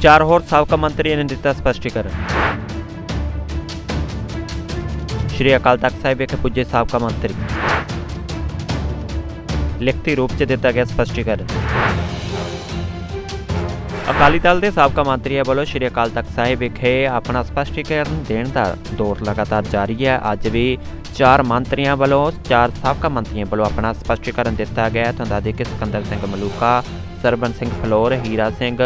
ਚਾਰ ਹੋਰ ਸਾਬਕਾ ਮੰਤਰੀਆਂ ਨੇ ਦਿੱਤਾ ਸਪਸ਼ਟੀਕਰਨ। ਸ਼੍ਰੀ ਅਕਾਲ ਤਖਤ ਸਾਹਿਬ ਵਿਖੇ ਪੁੱਜੇ ਸਾਬਕਾ ਮੰਤਰੀ। ਲਿਖਤੀ ਰੂਪ 'ਚ ਦਿੱਤਾ ਗਿਆ ਸਪਸ਼ਟੀਕਰਨ। ਅਕਾਲੀ ਦਲ ਦੇ ਸਾਬਕਾ ਮੰਤਰੀਆਂ ਵੱਲੋਂ ਸ਼੍ਰੀ ਅਕਾਲ ਤਖਤ ਸਾਹਿਬ ਵਿਖੇ ਆਪਣਾ ਸਪਸ਼ਟੀਕਰਨ ਦੇਣ ਦਾ ਦੌਰ ਲਗਾਤਾਰ ਜਾਰੀ ਹੈ। ਅੱਜ ਵੀ ਚਾਰ ਮੰਤਰੀਆਂ ਵੱਲੋਂ ਚਾਰ ਸਾਬਕਾ ਮੰਤਰੀਆਂ ਵੱਲੋਂ ਆਪਣਾ ਸਪਸ਼ਟੀਕਰਨ ਦਿੱਤਾ ਗਿਆ ਹੈ। ਤਾਂ ਦੱਸਦੇ ਕਿ ਸਿਕੰਦਰ ਸਿੰਘ ਮਲੂਕਾ ਸਰਬਨ ਸਿੰਘ ਫਲੋਰ, ਹੀਰਾ ਸਿੰਘ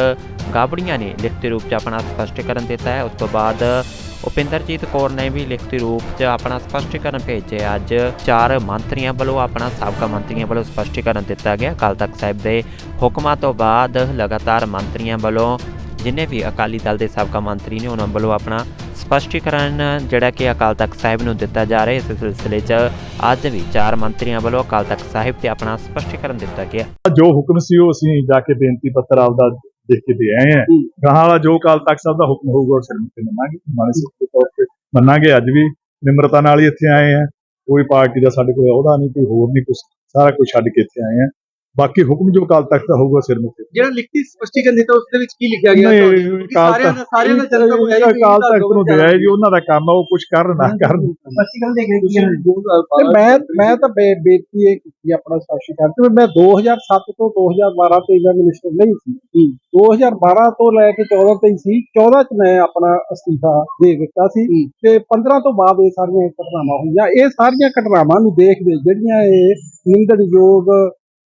ਗਾਬੜੀਆਂ ਨੇ ਲਿਖਤੀ ਰੂਪ 'ਚ ਆਪਣਾ ਸਪਸ਼ਟੀਕਰਨ ਦਿੱਤਾ ਹੈ। ਉਸ ਤੋਂ ਬਾਅਦ ਉਪਿੰਦਰਜੀਤ ਕੌਰ ਨੇ ਵੀ ਲਿਖਤੀ ਰੂਪ 'ਚ ਆਪਣਾ ਸਪਸ਼ਟੀਕਰਨ ਭੇਜਿਆ ਅੱਜ ਚਾਰ ਮੰਤਰੀਆਂ ਵੱਲੋਂ ਆਪਣਾ ਸਾਬਕਾ ਮੰਤਰੀਆਂ ਵੱਲੋਂ ਸਪਸ਼ਟੀਕਰਨ ਦਿੱਤਾ ਗਿਆ ਅਕਾਲ ਤਖਤ ਸਾਹਿਬ ਦੇ ਹੁਕਮਾਂ ਤੋਂ ਬਾਅਦ ਲਗਾਤਾਰ ਮੰਤਰੀਆਂ ਵੱਲੋਂ ਜਿੰਨੇ ਵੀ ਅਕਾਲੀ ਦਲ ਦੇ ਸਾਬਕਾ ਮੰਤਰੀ ਨੇ ਉਹਨਾਂ ਵੱਲੋਂ ਆਪਣਾ ਸਪਸ਼ਟੀਕਰਨ ਜਿਹੜਾ ਕਿ ਅਕਾਲ ਤਖਤ ਸਾਹਿਬ ਨੂੰ ਦਿੱਤਾ ਜਾ ਰਿਹਾ ਇਸ ਸਿਲਸਿਲੇ 'ਚ ਅੱਜ ਵੀ ਚਾਰ ਮੰਤਰੀਆਂ ਵੱਲੋਂ ਅਕਾਲ ਤਖਤ ਸਾਹਿਬ ਤੇ ਆਪਣਾ ਸਪਸ਼ਟੀਕਰਨ ਦਿੱਤਾ ਗਿਆ ਜੋ ਹੁਕਮ ਸੀ ਉਹ ਅਸੀਂ ਜਾ ਕੇ ਬੇਨਤੀ ਪੱਤਰ ਆਪਦਾ ਦੇਖ ਕੇ ਦੇ ਆਏ ਆ ਗਾਹਾਂ ਵਾਲਾ ਜੋ ਅਕਾਲ ਤਖ਼ਤ ਸਾਹਿਬ ਦਾ ਹੁਕਮ ਹੋਊਗਾ, ਉਹ ਸਿਰਮੁਖੀ ਮੰਨਾਂਗੇ। ਮਾਨੇ ਦੇ ਤੌਰ ਤੇ ਮੰਨਾਂਗੇ। ਅੱਜ ਵੀ ਨਿਮਰਤਾ ਨਾਲ ਹੀ ਇੱਥੇ ਆਏ ਆ ਕੋਈ ਪਾਰਟੀ ਦਾ ਸਾਡੇ ਕੋਲ ਅਹੁਦਾ ਨਹੀਂ, ਕੋਈ ਹੋਰ ਨਹੀਂ ਕੁਝ ਸਾਰਾ ਕੁਝ ਛੱਡ ਕੇ ਇੱਥੇ ਆਏ ਆ ਬਾਕੀ ਹੁਕਮ ਜੋ ਕਾਲ ਤੱਕ ਦਾ ਹੋਊਗਾ ਸਿਰਮੁਖੀ ਜਿਹੜਾ ਲਿਖਤੀ ਸਪਸ਼ਟੀਕਰਨ ਦਿੱਤਾ ਉਸ ਦੇ ਵਿੱਚ ਕੀ ਲਿਖਿਆ ਗਿਆ? ਸਾਰਿਆਂ ਦਾ ਤਖ਼ਤ- ਸਾਰਿਆਂ ਦਾ ਜਨਤਾ ਹੋਇਆ ਇਹ ਕਾਲ ਤੱਕ ਨੂੰ ਦਿਆ ਜੀ ਉਹਨਾਂ ਦਾ ਕੰਮ ਆ ਉਹ ਕੁਝ ਕਰਨ ਨਾ ਕਰਨ। ਸਪਸ਼ਟੀਕਰਨ ਦੇ ਗਏ ਤੇ ਮੈਂ ਮੈਂ ਤਾਂ ਬੇ- ਬੇਨਤੀ ਇਹ ਕੀਤੀ ਆਪਣਾ ਸਾਸ਼ੀ ਕਰਦੇ ਮੈਂ 2007 ਤੋਂ 2012 ਤੇ ਮੈਂ ਮਿਨਿਸਟਰ ਨਹੀਂ ਸੀ। 2012 ਤੋਂ ਲੈ ਕੇ 14 ਤੱਕ ਸੀ 14 ਚ ਮੈਂ ਆਪਣਾ ਅਸਤੀਫਾ ਦੇ ਦਿੱਤਾ ਸੀ ਤੇ 15 ਤੋਂ ਬਾਅਦ ਇਹ ਸਾਰੀਆਂ ਘਟਨਾਵਾਂ ਹੋਈਆਂ। ਇਹ ਸਾਰੀਆਂ ਘਟਨਾਵਾਂ ਨੂੰ ਦੇਖਦੇ ਜਿਹੜੀਆਂ ਇਹ ਨਿੰਦਣਯੋਗ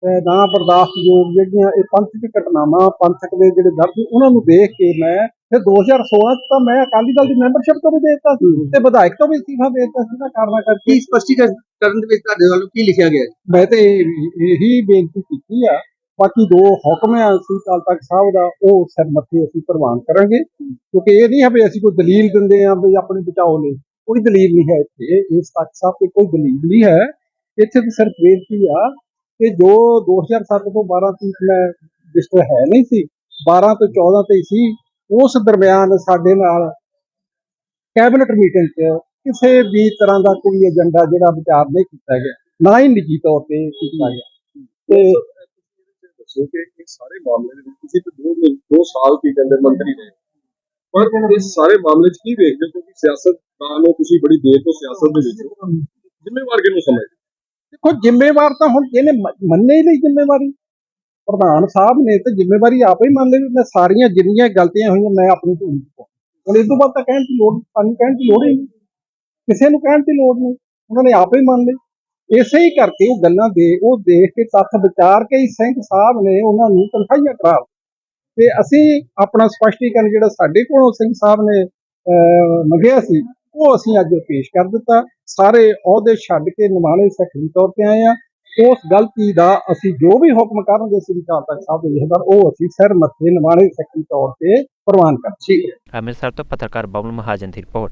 ਨਾ ਬਰਦਾਸ਼ਤਯੋਗ ਜਿਹੜੀਆਂ ਇਹ ਪੰਥਕ ਘਟਨਾਵਾਂ ਪੰਥਕ ਦੇ ਜਿਹੜੇ ਦਰਦ ਉਹਨਾਂ ਨੂੰ ਦੇਖ ਕੇ ਮੈਂ ਫਿਰ 2016 ਚ ਤਾਂ ਮੈਂ ਅਕਾਲੀ ਦਲ ਦੀ ਮੈਂਬਰਸ਼ਿਪ ਤੋਂ ਵੀ ਦੇ ਦਿੱਤਾ ਸੀ ਤੇ ਵਿਧਾਇਕ ਤੋਂ ਵੀ ਅਸਤੀਫਾ ਦੇ ਦਿੱਤਾ ਸੀ ਨਾ ਕਾਰਨਾ ਕਰਕੇ। ਕੀ ਸਪਸ਼ਟੀਕਰਨ ਦੇ ਵਿੱਚ ਤੁਹਾਡੇ ਵੱਲੋਂ ਕੀ ਲਿਖਿਆ ਗਿਆ? ਮੈਂ ਤੇ ਇਹ- ਬੇਨਤੀ ਕੀਤੀ ਆ ਬਾਕੀ ਦੋ ਹੁਕਮ ਆ ਅਸੀਂ ਅਕਾਲ ਤਖਤ ਸਾਹਿਬ ਦਾ ਉਹ ਸਿਰ ਮੱਥੇ ਅਸੀਂ ਪ੍ਰਵਾਨ ਕਰਾਂਗੇ ਕਿਉਂਕਿ ਇਹ ਨਹੀਂ ਹੈ ਵੀ ਅਸੀਂ ਕੋਈ ਦਲੀਲ ਦਿੰਦੇ ਆ ਵੀ ਆਪਣੇ ਬਚਾਓ ਲਈ ਕੋਈ ਦਲੀਲ ਨਹੀਂ ਹੈ ਇੱਥੇ ਇਸ ਤਖਤ ਸਾਹਿਬ ਤੇ ਕੋਈ ਦਲੀਲ ਨਹੀਂ ਹੈ। ਇੱਥੇ ਤਾਂ ਸਿਰਫ ਬੇਨਤੀ ਆ ਕਿ ਜੋ 2007 ਤੋਂ 12 ਤੱਕ ਮੈਂ ਰਜਿਸਟਰ ਹੈ ਨਹੀਂ ਸੀ 12 ਤੋਂ 14 ਤੇ ਸੀ, ਉਸ ਦਰਮਿਆਨ ਸਾਡੇ ਨਾਲ ਕੈਬਨਿਟ ਮੀਟਿੰਗ 'ਚ ਕਿਸੇ ਵੀ ਤਰ੍ਹਾਂ ਦਾ ਕੋਈ ਏਜੰਡਾ ਜਿਹੜਾ ਵਿਚਾਰ ਨਹੀਂ ਕੀਤਾ ਗਿਆ, ਨਾ ਹੀ ਨਿੱਜੀ ਤੌਰ ਤੇ ਕੀਤਾ ਗਿਆ। ਤੇ ਦੱਸੋ ਕਿ ਇਹ ਸਾਰੇ ਮਾਮਲੇ ਦੇ ਵਿੱਚ ਤੁਸੀਂ ਤਾਂ ਦੋ ਮਹੀਨੇ- ਦੋ ਸਾਲ ਕੀ ਕਹਿੰਦੇ ਮੰਤਰੀ ਰਹੇ। ਪਰ ਇਸ ਸਾਰੇ ਮਾਮਲੇ 'ਚ ਕੀ ਵੇਖਦੇ ਹੋ? ਕਿਉਂਕਿ ਸਿਆਸਤਦਾਨ ਨੂੰ ਤੁਸੀਂ ਬੜੀ ਦੇਰ ਤੋਂ ਸਿਆਸਤ ਦੇ ਵਿੱਚ ਜ਼ਿੰਮੇਵਾਰ ਕਿਹਨੂੰ ਸਮਝਦੇ ਦੇਖੋ ਜ਼ਿੰਮੇਵਾਰ ਤਾਂ ਹੁਣ ਇਹਨੇ ਮੰਨੇ ਹੀ ਨਹੀਂ ਜ਼ਿੰਮੇਵਾਰੀ। ਪ੍ਰਧਾਨ ਸਾਹਿਬ ਨੇ ਤਾਂ ਜ਼ਿੰਮੇਵਾਰੀ ਆਪੇ ਹੀ ਮੰਨ ਲਈ ਵੀ ਮੈਂ ਸਾਰੀਆਂ ਜਿੰਨੀਆਂ ਗਲਤੀਆਂ ਹੋਈਆਂ ਮੈਂ ਆਪਣੀ ਧੂੜ ਹੁਣ ਇਸ ਤੋਂ ਬਾਅਦ ਤਾਂ ਕਹਿਣ ਦੀ ਲੋੜ ਸਾਨੂੰ ਕਹਿਣ ਦੀ ਲੋੜ ਹੀ ਨਹੀਂ। ਕਿਸੇ ਨੂੰ ਕਹਿਣ ਦੀ ਲੋੜ ਨਹੀਂ। ਉਹਨਾਂ ਨੇ ਆਪੇ ਹੀ ਮੰਨ ਲਈ ਇਸੇ ਹੀ ਕਰਕੇ ਉਹ ਗੱਲਾਂ ਦੇ ਉਹ ਦੇਖ ਕੇ ਤੱਥ ਵਿਚਾਰ ਕੇ ਹੀ ਸਿੰਘ ਸਾਹਿਬ ਨੇ ਉਹਨਾਂ ਨੂੰ ਤਨਖਾਹੀਆਂ ਕਰਾ ਤੇ ਅਸੀਂ ਆਪਣਾ ਸਪਸ਼ਟੀਕਰਨ ਜਿਹੜਾ ਸਾਡੇ ਕੋਲੋਂ ਸਿੰਘ ਸਾਹਿਬ ਨੇ ਅਹ, ਮੰਗਿਆ ਸੀ ਉਹ ਅਸੀਂ ਅੱਜ ਪੇਸ਼ ਕਰ ਦਿੱਤਾ। ਸਾਰੇ ਅਹੁਦੇ ਛੱਡ ਕੇ ਨਿਮਾਣੇ ਸਖੀ ਤੌਰ ਤੇ ਆਏ ਆ ਉਸ ਗਲਤੀ ਦਾ ਅਸੀਂ ਜੋ ਵੀ ਹੁਕਮ ਕਰਨਗੇ, ਸ੍ਰੀ ਅਕਾਲ ਤਖਤ ਸਾਹਿਬ ਦੇ ਜਥੇਦਾਰ ਉਹ ਅਸੀਂ ਸਿਰ ਮੱਥੇ ਨਿਮਾਣੇ ਸਖੀ ਤੌਰ ਤੇ ਪ੍ਰਵਾਨ ਕਰ ਠੀਕ ਹੈ ਅੰਮ੍ਰਿਤਸਰ ਤੋਂ ਪੱਤਰਕਾਰ ਬਬਲ ਮਹਾਜਨ ਦੀ ਰਿਪੋਰਟ।